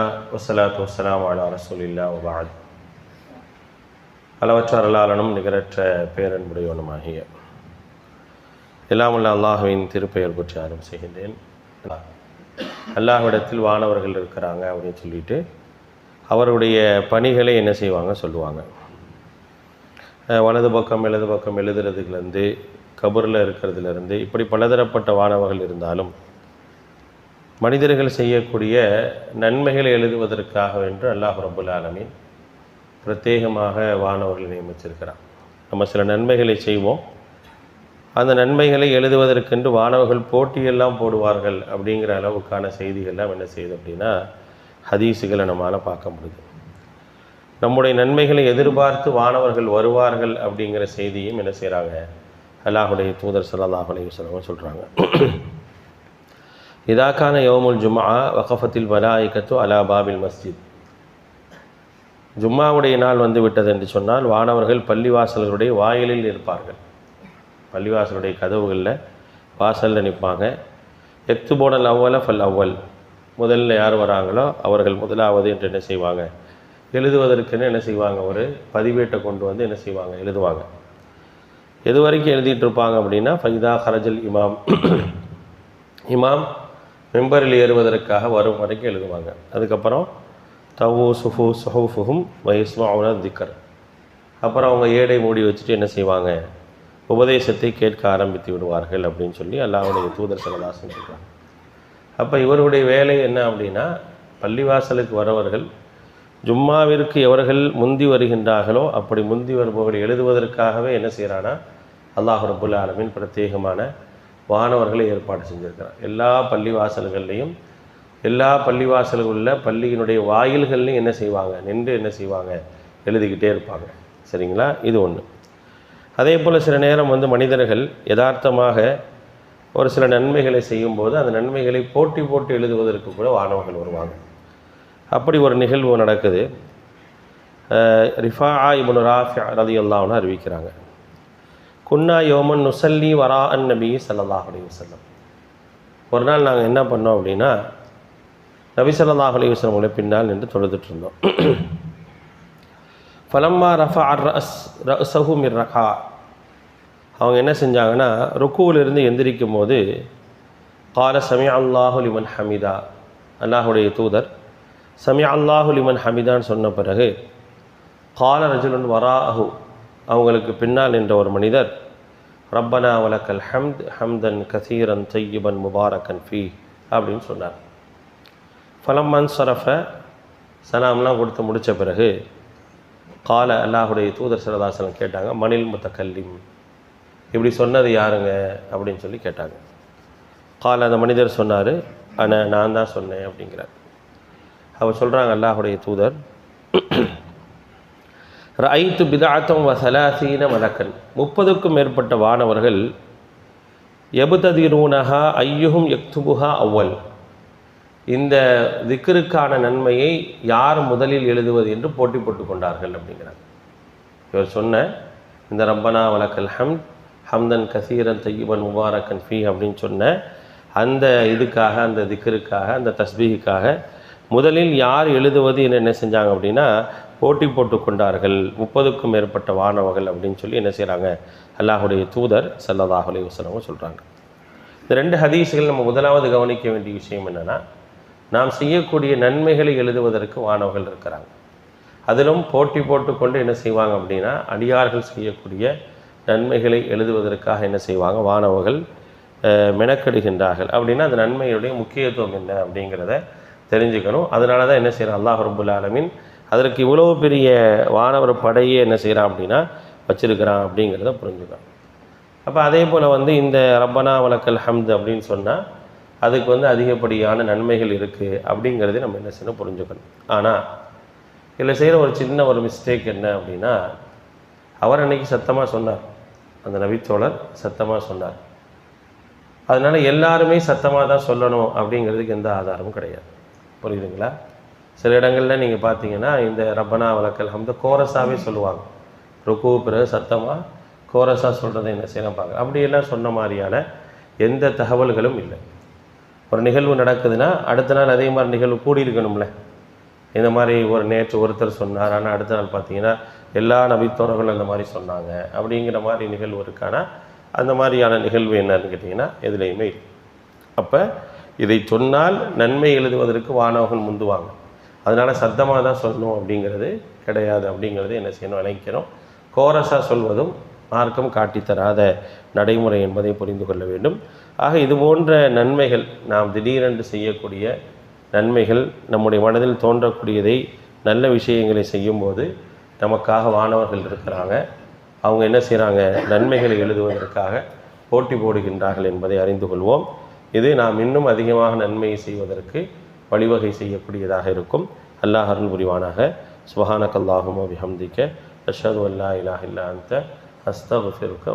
வசலாத்து வசலாம் அலா ரசூலில்லா வபாத் அளவற்ற அருளாளனும் நிகரற்ற பேரன்புடையவனுமாகிய எல்லாமுள்ள அல்லாஹுவின் திருப்பெயர் பற்றி ஆரம்பம் செய்கின்றேன். அல்லாஹ்விடத்தில் வானவர்கள் இருக்கிறாங்க அப்படின்னு சொல்லிட்டு அவருடைய பணிகளை என்ன செய்வாங்க சொல்லுவாங்க. வலது பக்கம் இடது பக்கம் எழுதுறதுலேருந்து கபூரில் இருக்கிறதுலேருந்து இப்படி பலதரப்பட்ட வானவர்கள் இருந்தாலும் மனிதர்கள் செய்யக்கூடிய நன்மைகளை எழுதுவதற்காக என்று அல்லாஹ் ரபுல் ஆலமீன் பிரத்யேகமாக வானவர்களை நியமிச்சிருக்கிறான். நம்ம சில நன்மைகளை செய்வோம். அந்த நன்மைகளை எழுதுவதற்கென்று வானவர்கள் போட்டியெல்லாம் போடுவார்கள் அப்படிங்கிற அளவுக்கான செய்திகள்லாம் என்ன செய்யுது அப்படின்னா ஹதீஸுகளை நம்மளால் பார்க்க முடியுது. நம்முடைய நன்மைகளை எதிர்பார்த்து வானவர்கள் வருவார்கள் அப்படிங்கிற செய்தியும் என்ன செய்கிறாங்க அல்லாஹுடைய தூதர் ஸல்லல்லாஹு அலைஹி சொல்கிறாங்க இதாக்கான யோமுல் ஜும்மா வகஃபத்தில் மலாயிக்கத்து அலா பாபில் மஸ்ஜித் ஜும்மாவுடைய நாள் வந்து விட்டது என்று சொன்னால் வானவர்கள் பள்ளிவாசல்களுடைய வாயிலில் இருப்பார்கள் பள்ளிவாசலுடைய கதவுகளில் வாசலில் நிற்பாங்க. எத்து போனல் அவ்வல ஃபல் அவ்வல். முதல்ல யார் வராங்களோ அவர்கள் முதலாவது என்று என்ன செய்வாங்க? எழுதுவதற்குன்னு என்ன செய்வாங்க? ஒரு பதிவேட்டை கொண்டு வந்து என்ன செய்வாங்க? எழுதுவாங்க. எது வரைக்கும் எழுதிட்டு இருப்பாங்க அப்படின்னா ஃபைதா ஹரஜல் இமாம். இமாம் மெம்பரில் ஏறுவதற்காக வரும் வரைக்கும் எழுதுவாங்க. அதுக்கப்புறம் தவு சுஃபு சுஹூஃபுஹும் வயஸ்மாவுன திக்கர். அப்புறம் அவங்க ஏடை மூடி வச்சுட்டு என்ன செய்வாங்க? உபதேசத்தை கேட்க ஆரம்பித்து விடுவார்கள் அப்படின்னு சொல்லி அல்லாவுடைய தூதர் செல்லதாசன் சொல்கிறாங்க அப்போ இவருடைய வேலை என்ன அப்படின்னா பள்ளிவாசலுக்கு வரவர்கள் ஜும்மாவிற்கு எவர்கள் முந்தி வருகின்றார்களோ அப்படி முந்தி வருபவர்கள் எழுதுவதற்காகவே என்ன செய்கிறானா அல்லாஹ் ரபுல் ஆலமின் பிரத்யேகமான வானவர்களை ஏற்பாடு செஞ்சுருக்கிறார். எல்லா பள்ளிவாசல்கள்லையும் எல்லா பள்ளிவாசல்கள் உள்ள பள்ளியினுடைய வாயில்கள்லையும் என்ன செய்வாங்க? நின்று என்ன செய்வாங்க? எழுதிக்கிட்டே இருப்பாங்க. சரிங்களா? இது ஒன்று அதே போல் சில நேரம் வந்து மனிதர்கள் யதார்த்தமாக ஒரு சில நன்மைகளை செய்யும்போது அந்த நன்மைகளை போட்டி போட்டு எழுதுவதற்கு கூட வானவர்கள் வருவாங்க. அப்படி ஒரு நிகழ்வு நடக்குது. ரிஃபா இபுன் ராஃபி ரதி அல்லாஹ்னு அறிவிக்கிறாங்க. குன்னா யோமன் நுசல்லி வரா அன் நபி ஸல்லல்லாஹு அலைஹி ஒரு நாள் நாங்கள் என்ன பண்ணோம் அப்படின்னா நபி ஸல்லல்லாஹு அலி வஸல்லம் உங்களை பின்னால் நின்று தொழுதுட்டு இருந்தோம். ஃபலம்மா ரஃபா அர் ரஸ் ரசஹு மிர் ரகா. அவங்க என்ன செஞ்சாங்கன்னா ருக்குவிலிருந்து எந்திரிக்கும் போது கால சமி அல்லாஹு லிமன் ஹமிதா. அல்லாஹுடைய தூதர் சமி அல்லாஹு லிமன் ஹமிதான்னு சொன்ன பிறகு கால ரஜுலன் வராஹு. அவங்களுக்கு பின்னால் நின்ற ஒரு மனிதர் ரப்பனா வலக்கல் ஹம்த் ஹம்தன் கசீரன் தையிபன் முபாரக்கன் ஃபி அப்படின்னு சொன்னார். ஃபலம் சரஃப சலாம்லாம் கொடுத்து முடித்த பிறகு கால அல்லாஹுடைய தூதர் சிறதாசனம் கேட்டாங்க மணில் முத்தக்கல்லிம் இப்படி சொன்னது யாருங்க? அப்படின்னு சொல்லி கேட்டாங்க. கால அந்த மனிதர் சொன்னார் ஆனால் நான் தான் சொன்னேன் அப்படிங்கிறார். அவர் சொல்கிறாங்க அல்லாஹுடைய தூதர் ரைத்து பிதாத்தம் வசலாசீன மலக்கன். முப்பதுக்கும் மேற்பட்ட வானவர்கள் எபுததிரூனஹா ஐயுகும் எக்துபுஹா அவ்வல். இந்த திக்கருக்கான நன்மையை யார் முதலில் எழுதுவது என்று போட்டி போட்டு கொண்டார்கள் அப்படிங்கிறார் இவர் சொன்ன இந்த ரப்பனா வலக்கல் ஹம் ஹம்தன் கசீரன் தையீபன் முபாரக்கன் ஃபி அப்படின்னு சொன்ன அந்த இதுக்காக அந்த திக்கருக்காக அந்த தஸ்பீஹுக்காக முதலில் யார் எழுதுவது என்று என்ன செஞ்சாங்க அப்படின்னா போட்டி போட்டு கொண்டார்கள். முப்பதுக்கும் மேற்பட்ட வானவர்கள் அப்படின்னு சொல்லி என்ன செய்கிறாங்க அல்லாஹுடைய தூதர் சல்லல்லாஹு அலைஹி சொல்கிறாங்க இந்த ரெண்டு ஹதீஸ்கள் நம்ம முதலாவது கவனிக்க வேண்டிய விஷயம் என்னென்னா நாம் செய்யக்கூடிய நன்மைகளை எழுதுவதற்கு வானவர்கள் இருக்கிறாங்க. அதிலும் போட்டி போட்டுக்கொண்டு என்ன செய்வாங்க அப்படின்னா அடியார்கள் செய்யக்கூடிய நன்மைகளை எழுதுவதற்காக என்ன செய்வாங்க? வானவர்கள் மெனக்கெடுகின்றார்கள். அப்படின்னா அந்த நன்மையுடைய முக்கியத்துவம் என்ன அப்படிங்கிறத தெரிஞ்சுக்கணும். அதனால தான் என்ன செய்கிறோம் அல்லாஹ் ரபுல் ஆலமின் அதற்கு இவ்வளோ பெரிய வானவர் படையே என்ன செய்கிறான் அப்படின்னா வச்சுருக்கிறான் அப்படிங்கிறத புரிஞ்சுக்கலாம் அப்போ அதே போல் வந்து இந்த ரப்பனா வழக்கல் ஹம்து அப்படின்னு சொன்னால் அதுக்கு வந்து அதிகப்படியான நன்மைகள் இருக்குது அப்படிங்கிறதே நம்ம என்ன செய்யணும் புரிஞ்சுக்கணும். ஆனால் இதில் செய்கிற ஒரு சின்ன ஒரு மிஸ்டேக் என்ன அப்படின்னா அவர் அன்னைக்கு சத்தமாக சொன்னார். அந்த நபித்தோழர் சத்தமாக சொன்னார். அதனால் எல்லாருமே சத்தமாக தான் சொல்லணும் அப்படிங்கிறதுக்கு எந்த ஆதாரமும் கிடையாது. புரியுதுங்களா? சில இடங்களில் நீங்கள் பார்த்தீங்கன்னா இந்த ரப்பனா வழக்கல் ஹம்த கோரஸாகவே சொல்லுவாங்க. ருக்கு பிறகு சத்தமாக கோரஸாக சொல்கிறத என்ன செய்யலாம் பார்க்க அப்படியெல்லாம் சொன்ன மாதிரியான எந்த தகவல்களும் இல்லை. ஒரு நிகழ்வு நடக்குதுன்னா அடுத்த நாள் அதே மாதிரி நிகழ்வு கூடி இருக்கணும்ல இந்த மாதிரி ஒரு நேற்று ஒருத்தர் சொன்னார். ஆனால் அடுத்த நாள் பார்த்தீங்கன்னா எல்லா நபித்தோர்களும் அந்த மாதிரி சொன்னாங்க. அப்படிங்கிற மாதிரி நிகழ்வு இருக்கானா அந்த மாதிரியான நிகழ்வு என்னன்னு கேட்டிங்கன்னா எதுலேயுமே இல்லை. அப்போ இதை சொன்னால் நன்மை எழுதுவதற்கு வானவர்கள் முந்துவாங்க. அதனால் சத்தமாக தான் சொல்லணும் அப்படிங்கிறது கிடையாது அப்படிங்கிறது என்ன செய்யணும் நினைக்கிறோம் கோரஸாக சொல்வதும் மார்க்கம் காட்டித்தராத நடைமுறை என்பதை புரிந்து கொள்ள வேண்டும். ஆக இது போன்ற நன்மைகள் நாம் திடீரென்று செய்யக்கூடிய நன்மைகள் நம்முடைய மனதில் தோன்றக்கூடியதை நல்ல விஷயங்களை செய்யும்போது நமக்காக வானவர்கள் இருக்கிறாங்க. அவங்க என்ன செய்கிறாங்க நன்மைகளை எழுதுவதற்காக போட்டி போடுகின்றார்கள் என்பதை அறிந்து கொள்வோம். இது நாம் இன்னும் அதிகமாக நன்மையை செய்வதற்கு வழிவகை செய்யக்கூடியதாக இருக்கும். அல்லாஹ் அருள் புரிவானாக. சுபஹானக்கல்லாஹுமோ விஹம்திக்க அஷது அல்லா இலாஹ இல்லா அன்த. அஸ்தகுஃபிருக்க